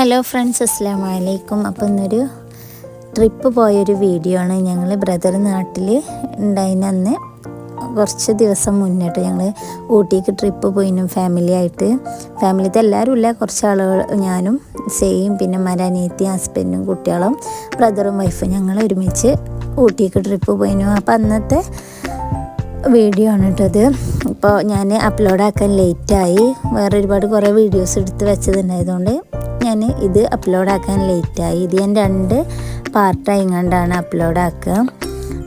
Hello friends അസ്സാം വലൈക്കും അപ്പോൾ ഇന്നൊരു ട്രിപ്പ് പോയൊരു വീഡിയോ ആണ് ഞങ്ങൾ ബ്രദർ നാട്ടിൽ ഉണ്ടായിന് കുറച്ച് ദിവസം മുന്നിട്ട് ഞങ്ങൾ ഊട്ടിക്ക് ട്രിപ്പ് പോയിനും ഫാമിലി ആയിട്ട്. ഫാമിലിത്തെ എല്ലാവരും ഇല്ല. കുറച്ച് ആളുകൾ ഞാനും സെയും പിന്നെ മരാനീത്തി ഹസ്ബൻഡും കുട്ടികളും ബ്രദറും വൈഫും ഞങ്ങൾ ഒരുമിച്ച് ഊട്ടിക്ക് ട്രിപ്പ് പോയിനു. അപ്പോൾ അന്നത്തെ വീഡിയോ ആണ് കേട്ടത് ഇപ്പോൾ ഞാൻ അപ്ലോഡ് ആക്കാൻ ലേറ്റായി വേറെ ഒരുപാട് കുറേ വീഡിയോസ് എടുത്ത് വെച്ചതുണ്ടായതുകൊണ്ട് ഞാൻ ഇത് അപ്ലോഡ് ആക്കാൻ ലേറ്റായി ഇത് ഞാൻ രണ്ട് പാർട്ടായി കണ്ടാണ് അപ്ലോഡ് ആക്കുക.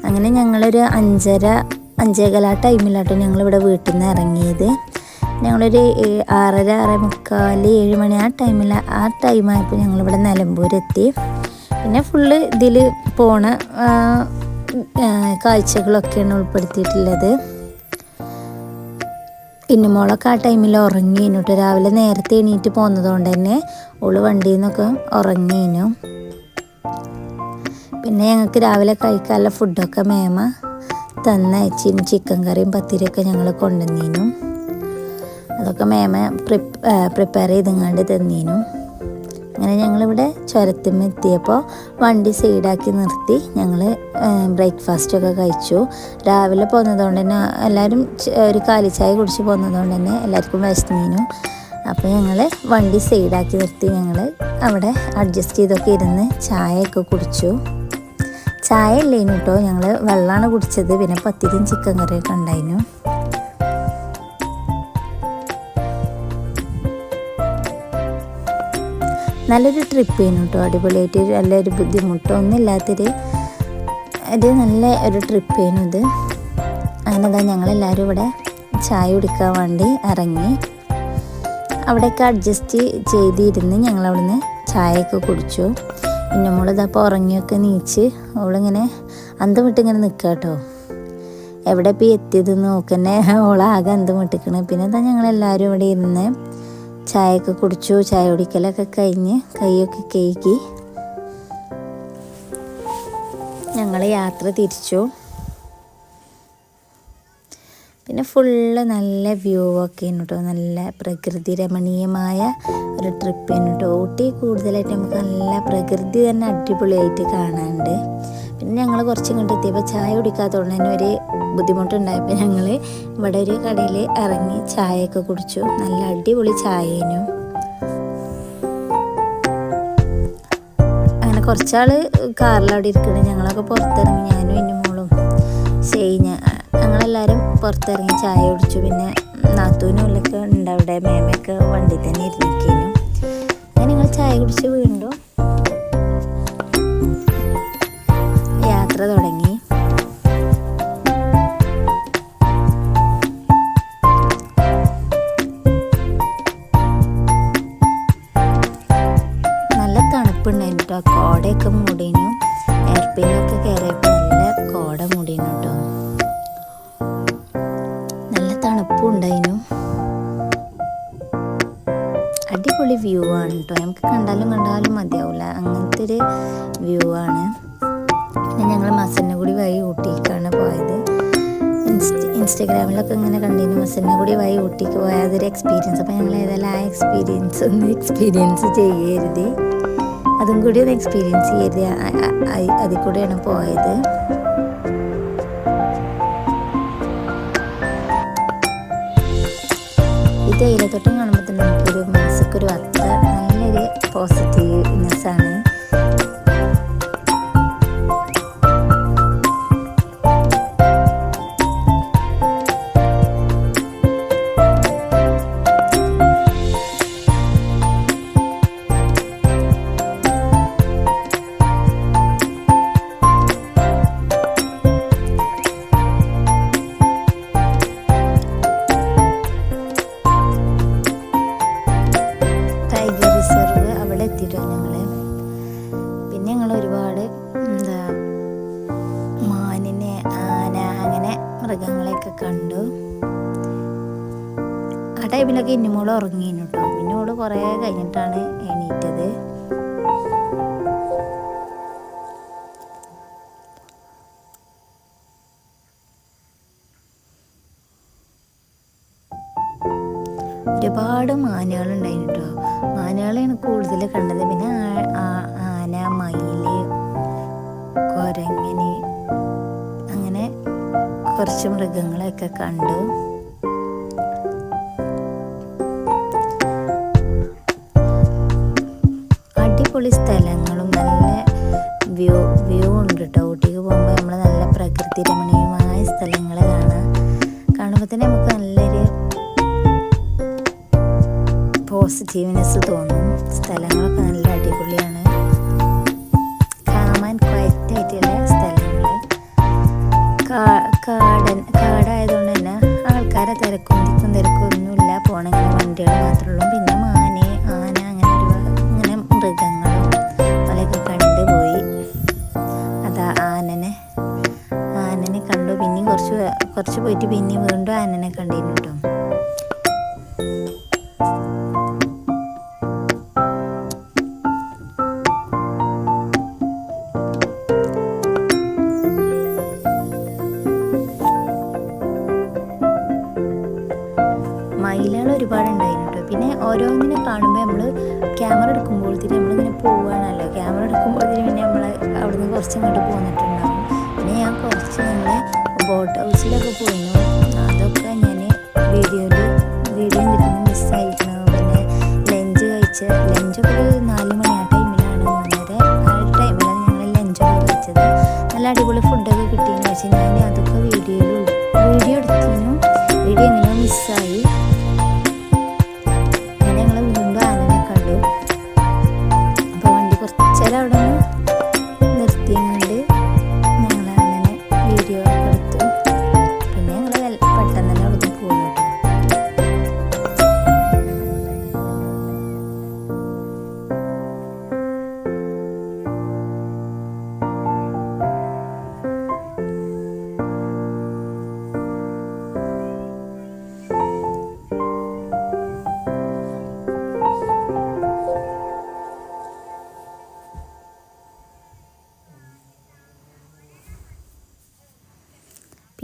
അങ്ങനെ ഞങ്ങളൊരു അഞ്ചര അഞ്ചേകാല ടൈമിലാട്ടോ ഞങ്ങളിവിടെ വീട്ടിൽ നിന്ന് ഇറങ്ങിയത്. ഞങ്ങളൊരു ആറര ആറേ മുക്കാൽ ഏഴ് മണി ആ ടൈമിൽ ആ ടൈമായപ്പോൾ ഞങ്ങളിവിടെ നിലമ്പൂരെത്തി. പിന്നെ ഫുള്ള് ഇതിൽ പോണ കാഴ്ചകളൊക്കെയാണ് ഉൾപ്പെടുത്തിയിട്ടുള്ളത്. ഇന്നുമോളൊക്കെ ആ ടൈമിൽ ഉറങ്ങിയിരുന്നു കേട്ടോ രാവിലെ നേരത്തെ എണീറ്റ് പോകുന്നതുകൊണ്ട് തന്നെ ഓൾ വണ്ടിയിൽ നിന്നൊക്കെ ഉറങ്ങിയിരുന്നു പിന്നെ ഞങ്ങൾക്ക് രാവിലെ കഴിക്കാനുള്ള ഫുഡൊക്കെ മേമ തന്നയച്ചിന് ചിക്കൻ കറിയും പത്തിരിയൊക്കെ ഞങ്ങൾ കൊണ്ടുവന്നീനും. അതൊക്കെ മേമ പ്രിപ്പ് പ്രിപ്പയർ ചെയ്തങ്ങാണ്ട് തന്നീനു. അങ്ങനെ ഞങ്ങളിവിടെ ചുരത്തുമ്മ എത്തിയപ്പോൾ വണ്ടി സൈഡാക്കി നിർത്തി. ഞങ്ങൾ ബ്രേക്ക്ഫാസ്റ്റൊക്കെ കഴിച്ചു. രാവിലെ പോകുന്നതുകൊണ്ട് തന്നെ എല്ലാവരും ഒരു ഒരു കാലിച്ചായ കുടിച്ച് പോകുന്നതുകൊണ്ട് തന്നെ എല്ലാവർക്കും വിശന്നീനു അപ്പോൾ ഞങ്ങൾ വണ്ടി സൈഡാക്കി നിർത്തി. ഞങ്ങൾ അവിടെ അഡ്ജസ്റ്റ് ചെയ്തൊക്കെ ഇരുന്ന് ചായയൊക്കെ കുടിച്ചു. ചായ ഇല്ലേനു കേട്ടോ ഞങ്ങൾ വെള്ളമാണ് കുടിച്ചത്. പിന്നെ പത്തിരിയും ചിക്കൻ കറിയൊക്കെ ഉണ്ടായിരുന്നു നല്ലൊരു ട്രിപ്പ് ചെയ്യുന്നു കേട്ടോ അടിപൊളിയായിട്ട് നല്ലൊരു ബുദ്ധിമുട്ടോ. ഒന്നും ഇല്ലാത്തൊരു ഒരു നല്ല ഒരു ട്രിപ്പ് ചെയ്യുന്നു ഇത്. അതാ ഞങ്ങളെല്ലാവരും ഇവിടെ ചായ കുടിക്കാൻ വേണ്ടി ഇറങ്ങി. അവിടെയൊക്കെ അഡ്ജസ്റ്റ് ചെയ്തിരുന്ന് ഞങ്ങൾ അവിടുന്ന് ചായയൊക്കെ കുടിച്ചു. പിന്നെ നമ്മളിതപ്പോൾ ഉറങ്ങിയൊക്കെ നീച്ച് അവളിങ്ങനെ അന്തം വിട്ടിങ്ങനെ നിൽക്കുക കേട്ടോ എവിടെ ഇപ്പോൾ എത്തിയത് നോക്കന്നെ. ഓളാകെ അന്തം വിട്ടിക്കണേ. പിന്നെ ഞങ്ങളെല്ലാവരും ഇവിടെ ഇരുന്ന് ചായയൊക്കെ കുടിച്ചു ചായ കുടിക്കലൊക്കെ കഴിഞ്ഞ് കൈയൊക്കെ കേക്കി ഞങ്ങൾ യാത്ര തിരിച്ചു. പിന്നെ ഫുള്ള് നല്ല വ്യൂ ഒക്കെ കേട്ടോ നല്ല പ്രകൃതി രമണീയമായ ഒരു ട്രിപ്പ് കേട്ടോ ഊട്ടി കൂടുതലായിട്ട് നമുക്ക് നല്ല പ്രകൃതി തന്നെ അടിപൊളിയായിട്ട് കാണാനുണ്ട്. പിന്നെ ഞങ്ങൾ കുറച്ച് ഇങ്ങോട്ട് എത്തിയപ്പോൾ ചായ കുടിക്കാത്തതുകൊണ്ട് തന്നെ ഒരു ബുദ്ധിമുട്ടുണ്ടായപ്പോൾ ഞങ്ങൾ ഇവിടെ ഒരു കടയിൽ ഇറങ്ങി ചായയൊക്കെ കുടിച്ചു. നല്ല അടിപൊളി ചായേനു. അങ്ങനെ കുറച്ചാൾ കാറിലവിടെ ഇരിക്കുന്നത് ഞങ്ങളൊക്കെ പുറത്തിറങ്ങി. ഞാനും എന്റെ മോളും ചെയ്ഞ്ഞ ഞങ്ങളെല്ലാവരും പുറത്തിറങ്ങി ചായ കുടിച്ചു. പിന്നെ നാത്തൂനും ഉള്ളൊക്കെ ഉണ്ട് അവിടെ. മേമയൊക്കെ വണ്ടി തന്നെ ഇരുന്നിരിക്കുന്നു അങ്ങനെ ഞങ്ങൾ ചായ കുടിച്ച് വീണ്ടും ഊട്ടിക്ക് പോയ അതൊരു എക്സ്പീരിയൻസ് അപ്പോൾ ഞങ്ങൾ ഏതായാലും ആ എക്സ്പീരിയൻസ് ഒന്ന് എക്സ്പീരിയൻസ് ചെയ്യരുത്. അതും കൂടി ഒന്ന് എക്സ്പീരിയൻസ് ചെയ്യരുത്. അതിൽ കൂടെയാണ് പോയത്. ഈ തേയിലത്തോട്ടം കാണുമ്പോൾ തന്നെ നമുക്കൊരു മനസ്സിക്കൊരു അത്ര ഒരുപാട് മാനുകളുണ്ടായിരുന്നു കേട്ടോ മാനുകളെയാണ് കൂടുതൽ കണ്ടത്. പിന്നെ ആന മയിൽ കുരങ്ങിന് അങ്ങനെ കുറച്ച് മൃഗങ്ങളെയൊക്കെ കണ്ടു. അടിപൊളി സ്ഥലങ്ങളും 杰尼斯。ഒരുപാട് ഉണ്ടായിരുന്നു കേട്ടോ പിന്നെ ഓരോന്നിനെ കാണുമ്പോൾ നമ്മൾ ക്യാമറ എടുക്കുമ്പോൾ തന്നെ നമ്മളിങ്ങനെ പോവുകയാണല്ലോ. ക്യാമറ എടുക്കുമ്പോഴത്തേന് പിന്നെ നമ്മൾ അവിടെ നിന്ന് കുറച്ച് ഇങ്ങോട്ട് പോന്നിട്ടുണ്ടാവും. പിന്നെ ഞാൻ കുറച്ച് ഞങ്ങൾ ബോട്ട് ഹൗസിലൊക്കെ പോയിരുന്നു. അതൊക്കെ ഞാൻ വീഡിയോയിൽ വീഡിയോ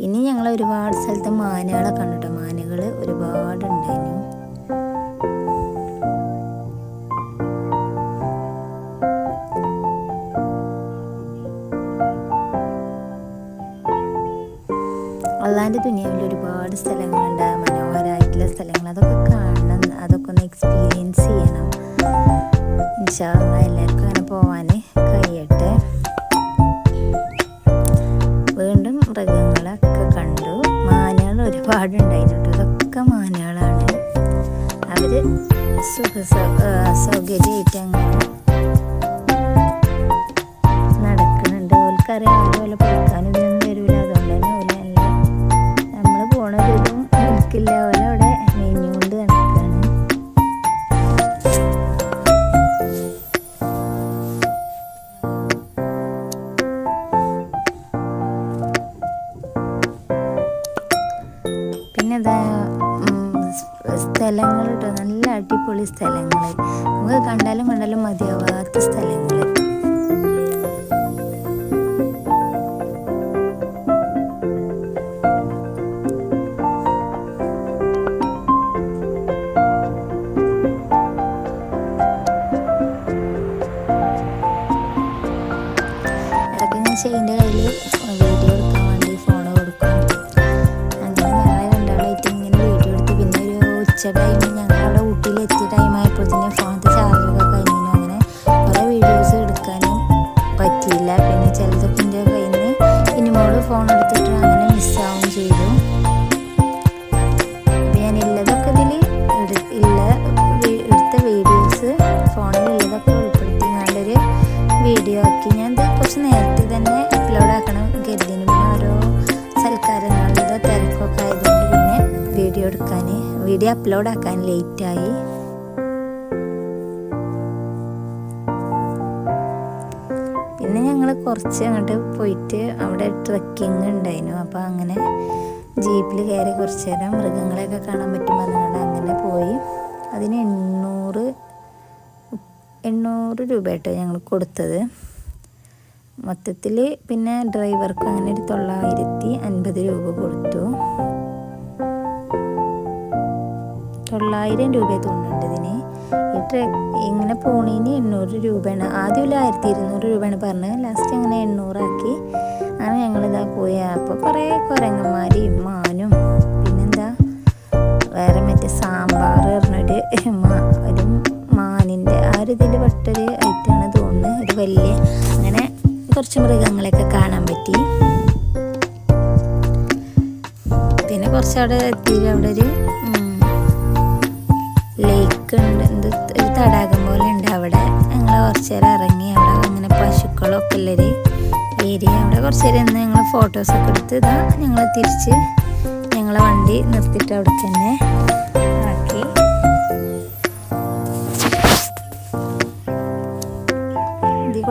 പിന്നെ ഞങ്ങൾ ഒരുപാട് സ്ഥലത്ത് മാനകളെ കണ്ടിട്ടോ? മാനകൾ ഒരുപാട് ഉണ്ടായിരുന്നു അള്ളാന്റെ ദുനിയാവിൽ ഒരുപാട് സ്ഥലങ്ങളുണ്ട്. മനോഹരമായിട്ടുള്ള സ്ഥലങ്ങൾ അതൊക്കെ കാണണം. അതൊക്കെ ഒന്ന് എക്സ്പീരിയൻസ് ചെയ്യണം. ഇൻഷാ എല്ലാവർക്കും സുഖ സൗകര്യമായിട്ട് നടക്കുന്നുണ്ട് ഓൽക്കറിയാം ആരും അപ്ലോഡ് ആക്കാൻ ലേറ്റായി പിന്നെ ഞങ്ങൾ കുറച്ച് അങ്ങോട്ട് പോയിട്ട് അവിടെ ട്രക്കിംഗ് ഉണ്ടായിരുന്നു. അപ്പോൾ അങ്ങനെ ജീപ്പിൽ കയറി കുറച്ച് നേരം മൃഗങ്ങളെയൊക്കെ കാണാൻ പറ്റുമ്പോൾ അതുകൊണ്ട് അങ്ങനെ പോയി. അതിന് എണ്ണൂറ് എണ്ണൂറ് രൂപ കേട്ടോ ഞങ്ങൾ കൊടുത്തത്. മൊത്തത്തിൽ പിന്നെ ഡ്രൈവർക്ക് അങ്ങനെ ഒരു തൊള്ളായിരത്തി അൻപത് രൂപ കൊടുത്തു. തൊള്ളായിരം രൂപ തോന്നുന്നുണ്ട് ഈ ട്രെ ഇങ്ങനെ പോണീന് എണ്ണൂറ് രൂപയാണ്. ആദ്യം ഒരു ആയിരത്തി ഇരുന്നൂറ് രൂപയാണ് പറഞ്ഞത്. ലാസ്റ്റ് അങ്ങനെ എണ്ണൂറാക്കി. അങ്ങനെ ഞങ്ങളിതാ പോയി. അപ്പോൾ കുറേ കുരങ്ങന്മാരെയും മാനും പിന്നെന്താ? വേറെ മറ്റേ സാമ്പാർ പറഞ്ഞൊരു ഒരു മാനിന്റെ ആ ഒരു ഇതിൽ പെട്ടൊരു ഐറ്റമാണ് തോന്നുന്നത്. ഒരു വലിയ അങ്ങനെ കുറച്ച് മൃഗങ്ങളെയൊക്കെ കാണാൻ പറ്റി. പിന്നെ കുറച്ച് അവിടെ എത്തി അവിടെ ഒരു ലേക്ക് ഉണ്ട്. എന്ത് ഒരു തടാകം പോലെ ഉണ്ട് അവിടെ. ഞങ്ങൾ കുറച്ച് നേരം ഇറങ്ങി അവിടെ അങ്ങനെ പശുക്കളൊക്കെ ഉള്ളൊരു ഏരിയ അവിടെ കുറച്ച് നേരം നിന്ന് ഞങ്ങൾ ഫോട്ടോസൊക്കെ എടുത്ത് ഇതാ ഞങ്ങൾ തിരിച്ച് ഞങ്ങളെ വണ്ടി നിർത്തിയിട്ട് അവിടെ തന്നെ ആക്കി. ഇതിൽ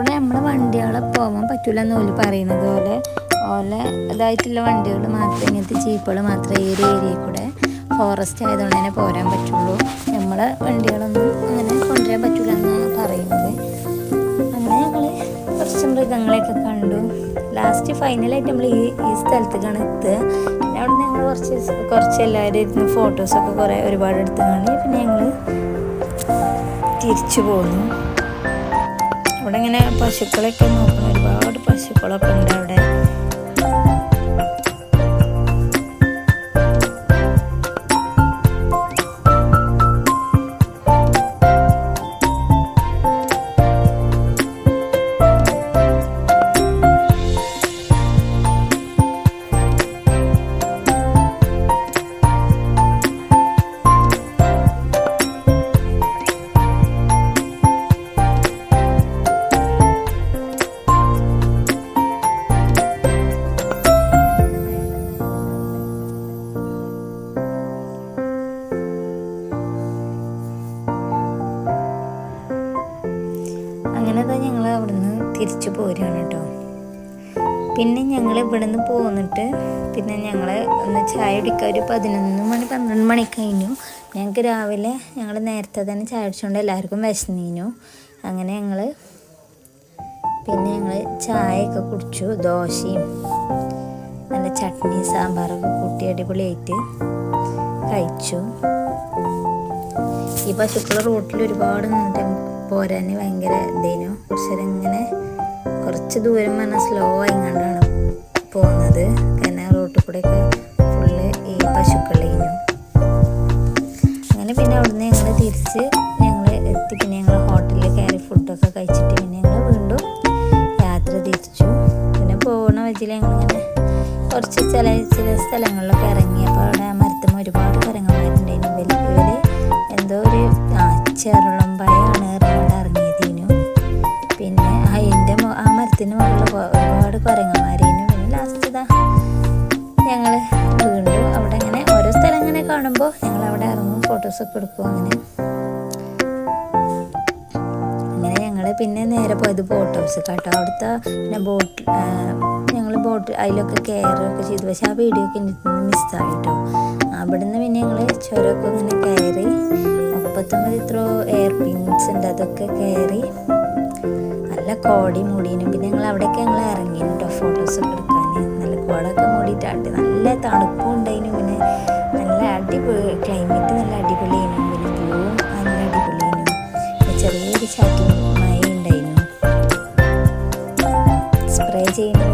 വണ്ടികളെ പോകാൻ എന്ന് ഓൽ പറയുന്നത് പോലെ. ഓലെ ഇതായിട്ടുള്ള വണ്ടികൾ മാത്രമേ ഇങ്ങനത്തെ ജീപ്പുകൾ മാത്രമേ ഈ ഒരു ഏരിയയിൽ കൂടെ ഫോറസ്റ്റ് ആയതുകൊണ്ട് തന്നെ പോരാൻ പറ്റുള്ളൂ. നമ്മളെ വണ്ടികളൊന്നും അങ്ങനെ കൊണ്ടുവരാൻ പറ്റില്ല എന്നാണ് പറയുന്നത്. അങ്ങനെ ഞങ്ങൾ കുറച്ച് മൃഗങ്ങളെയൊക്കെ കണ്ടു. ലാസ്റ്റ് ഫൈനലായിട്ട് നമ്മൾ ഈ ഈ സ്ഥലത്തേക്കാണ് എത്തുക. പിന്നെ അവിടെ ഞങ്ങൾ കുറച്ച് കുറച്ച് എല്ലാവരും ഇരുന്ന് ഫോട്ടോസൊക്കെ കുറേ ഒരുപാട് എടുത്ത് കാണി. പിന്നെ ഞങ്ങൾ തിരിച്ചു പോന്നു. അവിടെ ഇങ്ങനെ പശുക്കളൊക്കെ നോക്കണം ഒരുപാട് പശുക്കളൊക്കെ ഉണ്ട് അവിടെ. പോന്നിട്ട് പിന്നെ ഞങ്ങൾ ഒന്ന് ചായ കുടിക്കാൻ ഒരു പതിനൊന്ന് മണി പന്ത്രണ്ട് മണി കഴിഞ്ഞു. ഞങ്ങൾക്ക് രാവിലെ ഞങ്ങൾ നേരത്തെ തന്നെ ചായ കുടിച്ചുകൊണ്ട് എല്ലാവർക്കും വിശന്നീനു. അങ്ങനെ ഞങ്ങൾ പിന്നെ ഞങ്ങൾ ചായയൊക്കെ കുടിച്ചു ദോശയും നല്ല ചട്നി സാമ്പാറൊക്കെ കൂട്ടി അടിപൊളിയായിട്ട് കഴിച്ചു. ഈ പശുക്കൾ റോട്ടിൽ ഒരുപാട് നിന്നിട്ട് പോരാൻ ഭയങ്കര ഇതേനു. കുറച്ചേരം ഇങ്ങനെ കുറച്ച് ദൂരം പറഞ്ഞാൽ സ്ലോ ആയി ആയിങ്ങാണ്ടാണ് പോകുന്നത് കനാൽ റോട്ടിൽ കൂടെയൊക്കെ ഫുള്ള് ഈ പശുക്കളേനു അങ്ങനെ പിന്നെ അവിടുന്ന് ഞങ്ങൾ തിരിച്ച് ഞങ്ങൾ എത്തി. പിന്നെ ഞങ്ങൾ ഹോട്ടലിൽ കയറി ഫുഡൊക്കെ കഴിച്ചിട്ട് പിന്നെ ഞങ്ങൾ വീണ്ടും യാത്ര തിരിച്ചു. പിന്നെ പോകണ വഴിയിൽ ഞങ്ങളിങ്ങനെ കുറച്ച് ചില ചില സ്ഥലങ്ങളിലൊക്കെ ഇറങ്ങി. ഹൗസ് കേട്ടോ അവിടുത്തെ പിന്നെ ബോട്ട് ഞങ്ങൾ ബോട്ട് അതിലൊക്കെ കയറുകയൊക്കെ ചെയ്തു. പക്ഷെ ആ വീഡിയോ ഒക്കെ എനിക്ക് നിന്ന് അവിടെ അവിടുന്ന് പിന്നെ ഞങ്ങൾ ചുരമൊക്കെ ഇങ്ങനെ കയറി മുപ്പത്തൊമ്പത് ഇത്ര എയർ പിൻസ് ഉണ്ട് അതൊക്കെ കയറി നല്ല കോടി മൂടീനും പിന്നെ ഞങ്ങൾ അവിടെയൊക്കെ ഞങ്ങൾ ഇറങ്ങി കേട്ടോ ഫോട്ടോസൊക്കെ എടുക്കാൻ നല്ല കോടൊക്കെ മൂടിയിട്ടാണ്ട് നല്ല തണുപ്പും ഉണ്ടായിരുന്നു പിന്നെ നല്ല അടിപൊളി ക്ലൈമറ്റ് നല്ല അടിപൊളിയായിരുന്നു പിന്നെ വ്യൂ നല്ല അടിപൊളിയായിരുന്നു ചെറിയൊരു ചാറ്റി സ്പ്രേ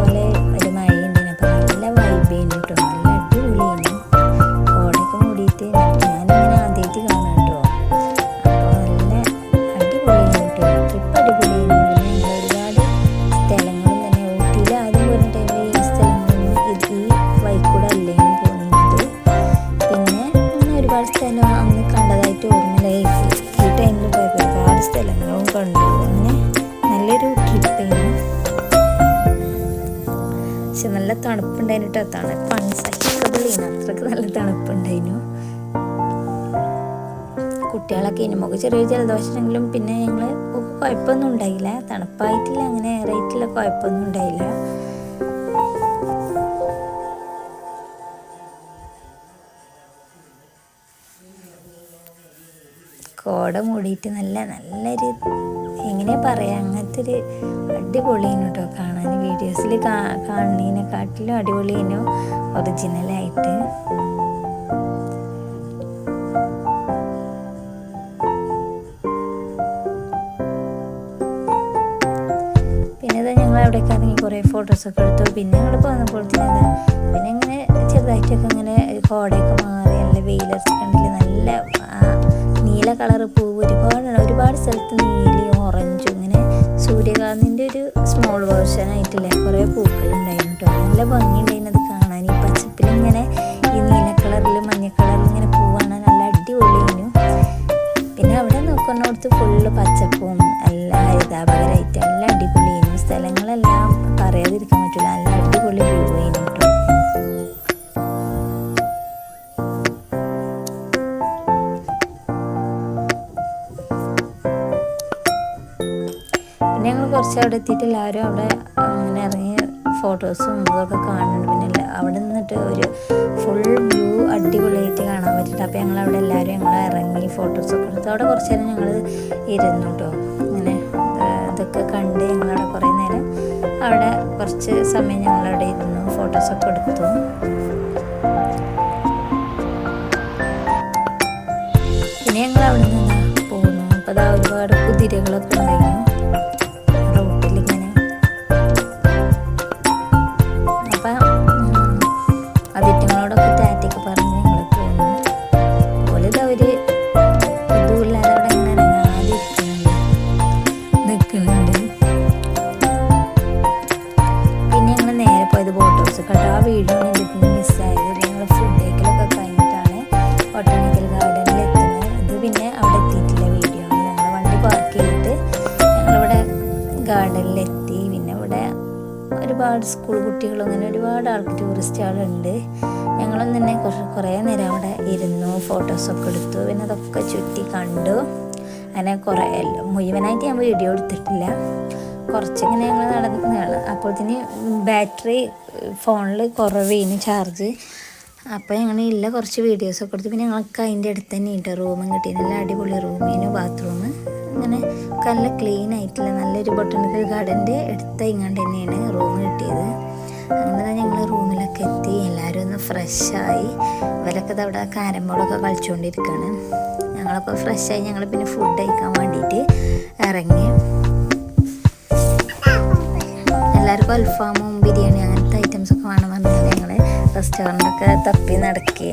തണുപ്പുണ്ടായിരുന്നു കേട്ടോ തണുപ്പ് അൺസഹിക്കബിളിന് അത്രയ്ക്ക് നല്ല തണുപ്പുണ്ടായിരുന്നു കുട്ടികളൊക്കെ ഇനി മുഖ ചെറിയ ജലദോഷമെങ്കിലും പിന്നെ ഞങ്ങൾ കുഴപ്പമൊന്നും ഉണ്ടായില്ല. തണുപ്പായിട്ടില്ല അങ്ങനെ ഏറായിട്ടില്ല കുഴപ്പമൊന്നും ഉണ്ടായില്ല. കോട മൂടിയിട്ട് നല്ല നല്ലൊരു എങ്ങനെ പറയാം. അങ്ങനത്തെ ഒരു അടിപൊളിയാണ് കേട്ടോ കാണാൻ. വീഡിയോസിൽ കാ കാണുന്നതിനെക്കാട്ടിലും അടിപൊളിയാണ് ഒറിജിനലായിട്ട് പിന്നെ ഇതാ ഞങ്ങൾ ഫോട്ടോസൊക്കെ എടുത്തു. പിന്നെ ഞങ്ങൾ പോകുന്നപ്പോൾ തന്നെ പിന്നെ ഇങ്ങനെ ചെറുതായിട്ടൊക്കെ ഇങ്ങനെ കോടയൊക്കെ മാറി. നല്ല വെയിലൊക്കെ ഉണ്ടെങ്കിൽ നല്ല ആ, കളർ പൂവ്. ഒരുപാട് ഒരുപാട് സ്ഥലത്ത് നീലി ഓറഞ്ചും ഇങ്ങനെ സൂര്യകാന്തിന്റെ ഒരു സ്മോൾ വേർഷൻ ആയിട്ടില്ലേ? കുറേ പൂക്കളുണ്ടായിരുന്നു കേട്ടോ നല്ല ഭംഗിയുണ്ടായിരുന്നു എത്തിയിട്ട് എല്ലാവരും അവിടെ അങ്ങനെ ഇറങ്ങി ഫോട്ടോസും ഇതൊക്കെ കാണുന്നുണ്ട്. പിന്നെ അവിടെ നിന്നിട്ട് ഒരു ഫുൾ വ്യൂ അടിപൊളിയായിട്ട് കാണാൻ പറ്റിയിട്ട് അപ്പോൾ ഞങ്ങൾ അവിടെ എല്ലാവരും ഞങ്ങൾ ഇറങ്ങി ഫോട്ടോസൊക്കെ എടുത്ത്. അവിടെ കുറച്ച് നേരം ഞങ്ങൾ ഇരുന്നു കേട്ടോ അങ്ങനെ ഇതൊക്കെ കണ്ട് ഞങ്ങളവിടെ കുറേ നേരം അവിടെ കുറച്ച് സമയം ഞങ്ങളവിടെ ഇരുന്നു ഫോട്ടോസൊക്കെ എടുത്തു. പിന്നെ ഞങ്ങൾ അവിടെ നിന്ന് പോകുന്നു. അപ്പോൾ അതാ ഒരുപാട് കുതിരകളൊക്കെ ഉണ്ടായിരുന്നു ഹൗസ് കേട്ടോ ആ വീഡിയോ എനിക്ക് മിസ്സായത് ഞങ്ങൾ ഫുഡ് കഴിഞ്ഞിട്ടാണ് ബൊട്ടാണിക്കൽ ഗാർഡനിൽ എത്തുന്നത്. അത് പിന്നെ അവിടെ എത്തിയിട്ടില്ല വീഡിയോ. ഞങ്ങൾ വണ്ടി പാർക്ക് ചെയ്തിട്ട് ഞങ്ങളിവിടെ ഗാർഡനിലെത്തി പിന്നെ ഇവിടെ ഒരുപാട് സ്കൂൾ കുട്ടികളും അങ്ങനെ ഒരുപാട് ആൾക്ക് ടൂറിസ്റ്റുകളുണ്ട് ഞങ്ങളും തന്നെ കുറച്ച് കുറേ നേരം അവിടെ ഇരുന്നു. ഫോട്ടോസൊക്കെ എടുത്തു. പിന്നെ അതൊക്കെ ചുറ്റി കണ്ടു. അങ്ങനെ കുറേ മുഴുവനായിട്ട് ഞാൻ വീഡിയോ എടുത്തിട്ടില്ല. കുറച്ചിങ്ങനെ ഞങ്ങൾ നടന്ന്. അപ്പോഴത്തേന് ബാറ്ററി ഫോണിൽ കുറവേനു ചാർജ്. അപ്പോൾ ഞങ്ങൾ ഇല്ല കുറച്ച് വീഡിയോസൊക്കെ എടുത്തു. പിന്നെ ഞങ്ങൾക്ക് അതിന്റെ അടുത്ത് തന്നെ ഉണ്ട് റൂമും കിട്ടി നല്ല അടിപൊളി റൂമിന് ബാത്റൂം അങ്ങനെ നല്ല ക്ലീൻ ആയിട്ടില്ല. നല്ലൊരു ബൊട്ടണിക്കൽ ഗാർഡന്റെ അടുത്ത് ഇങ്ങാണ്ട് തന്നെയാണ് റൂം കിട്ടിയത്. അങ്ങനെ ഞങ്ങൾ റൂമിലൊക്കെ എത്തി. എല്ലാവരും ഒന്ന് ഫ്രഷായി ഇവരൊക്കെ അവിടെ കാരം ബോർഡൊക്കെ കളിച്ചുകൊണ്ടിരിക്കുകയാണ് ഞങ്ങളപ്പോൾ ഫ്രഷായി ഞങ്ങൾ പിന്നെ ഫുഡ് കഴിക്കാൻ വേണ്ടിയിട്ട് ഇറങ്ങി. എല്ലാവർക്കും അൽഫാമും ബിരിയാണി അങ്ങനത്തെ ഐറ്റംസ് ഒക്കെ വേണം പറഞ്ഞാൽ ഞങ്ങൾ റെസ്റ്റോറന്റൊക്കെ തപ്പി നടക്കി.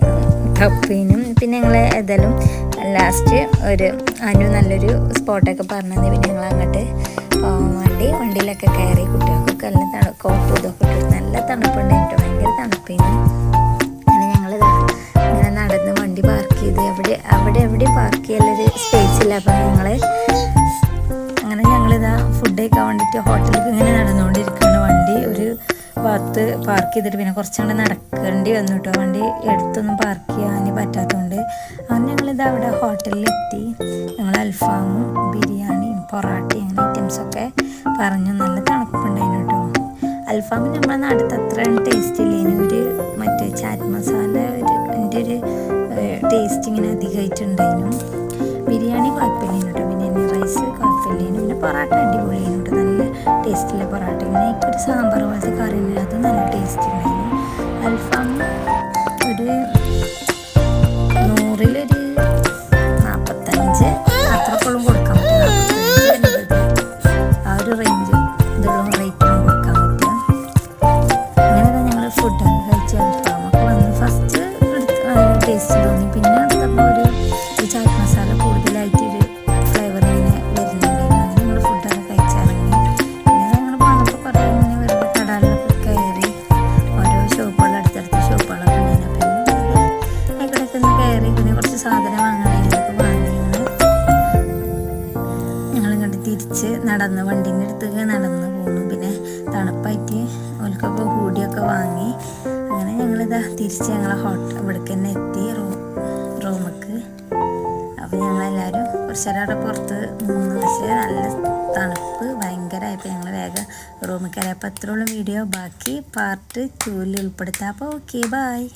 തപ്പിനും പിന്നെ ഞങ്ങൾ ഏതായാലും ലാസ്റ്റ് ഒരു അനു നല്ലൊരു സ്പോട്ടൊക്കെ പറഞ്ഞു തന്നെ. പിന്നെ ഞങ്ങൾ അങ്ങോട്ട് വേണ്ടി വണ്ടിയിലൊക്കെ കയറി കുട്ടികൾക്കൊക്കെ നല്ല തണു കോട്ടും ഇതൊക്കെ ഇട്ടു നല്ല തണുപ്പുണ്ടായിട്ട് ഭയങ്കര തണുപ്പിന്. അങ്ങനെ ഞങ്ങൾ ഇങ്ങനെ നടന്ന് വണ്ടി പാർക്ക് ചെയ്ത്. അവിടെ അവിടെ എവിടെ പാർക്ക് ചെയ്യാനുള്ളൊരു സ്പേസ് ഇല്ല. അപ്പോൾ ഞങ്ങൾ ഞങ്ങളിതാ ഫുഡ് കഴിക്കാൻ വേണ്ടിയിട്ട് ഹോട്ടലിലേക്ക് ഇങ്ങനെ നടന്നുകൊണ്ടിരിക്കുകയാണ്. വണ്ടി ഒരു ഭാഗത്ത് പാർക്ക് ചെയ്തിട്ട് പിന്നെ കുറച്ചങ്ങോട്ട് നടക്കേണ്ടി വന്നു കേട്ടോ വണ്ടി എടുത്തൊന്നും പാർക്ക് ചെയ്യാൻ പറ്റാത്തതുകൊണ്ട് അങ്ങനെ ഞങ്ങളിതാ അവിടെ ഹോട്ടലിലെത്തി ഞങ്ങൾ അൽഫാമും ബിരിയാണിയും പൊറാട്ടയും അങ്ങനെ ഐറ്റംസൊക്കെ പറഞ്ഞു. നല്ല തണുപ്പുണ്ടായിരുന്നു കേട്ടോ അൽഫാമിന് നമ്മളെ നാട്ടിൽ അത്ര ടേസ്റ്റ് ഇല്ലേനു. ഒരു മറ്റേ ചാറ്റ് മസാല ഒരു എന്റെ ഒരു ടേസ്റ്റ് ഇങ്ങനെ അധികമായിട്ടുണ്ടായിരുന്നു ബിരിയാണി കുഴപ്പമില്ലേനു കേട്ടോ ബിരിയാണി റൈസ് പൊറാട്ട അടിപൊളിയായിട്ട് നല്ല ടേസ്റ്റിലെ പൊറാട്ട. ഇങ്ങനെ ഒരു സാമ്പാർ പോലത്തെ കറി അത് നല്ല ടേസ്റ്റ് ഉണ്ടായിരുന്നു അവിടെ പുറത്ത് നിന്ന് പക്ഷേ നല്ല തണുപ്പ് ഭയങ്കരമായപ്പോൾ ഞങ്ങൾ വേഗം റൂമിൽ കയറി. അപ്പോൾ അത്രയുള്ള വീഡിയോ. ബാക്കി പാർട്ട് ടൂവിൽ ഉൾപ്പെടുത്താം. അപ്പോൾ ഓക്കെ ബായ്